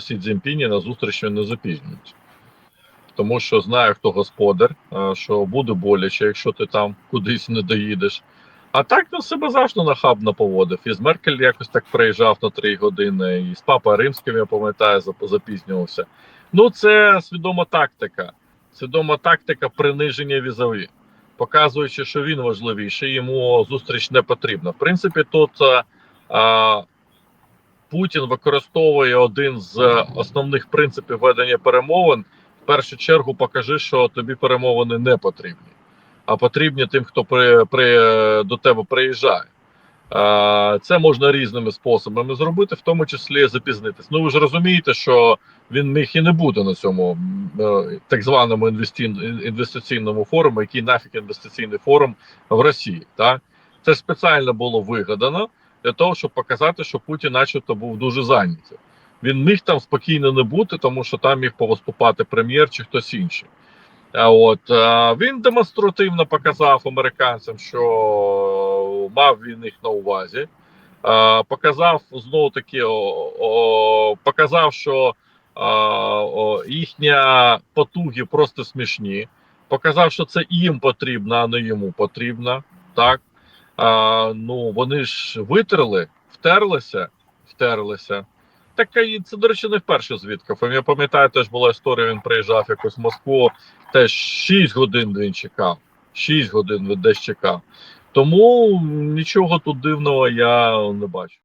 Сі Цзіньпіні на зустріч він не запізнюється. Тому що знає, хто господар, що буде боляче, якщо ти там кудись не доїдеш. А так він себе завжди нахабно поводив. І з Меркель якось так приїжджав на три години, і з Папа Римським, я пам'ятаю, запізнювався. Ну, це свідома тактика. Свідома тактика приниження візові, показуючи, що він важливіший, йому зустріч не потрібна. В принципі, тут а, Путін використовує один з основних принципів ведення перемовин. В першу чергу покажи, що тобі перемовини не потрібні, а потрібні тим, хто при, при, до тебе приїжджає. Е, Це можна різними способами зробити, в тому числі запізнитись. Ну ви ж розумієте, що він міг і не бути на цьому е, так званому інвестиційному форумі, який нафіг інвестиційний форум в Росії. Так? Це спеціально було вигадано для того, щоб показати, що Путін, начебто, був дуже зайнятий. Він міг там спокійно не бути, тому що там міг повиступати прем'єр чи хтось інший. А от він демонстративно показав американцям, що мав він їх на увазі. Показав знову таки, показав, що їхня потуги просто смішні. Показав, що це їм потрібно, а не йому потрібно. Так а, ну вони ж витерли, втерлися, втерлися. Так і це, до речі, не вперше звідки. Я пам'ятаю, теж була історія. Він приїжджав якось в Москву, теж 6 годин він чекав. 6 годин він десь чекав. Тому нічого тут дивного я не бачу.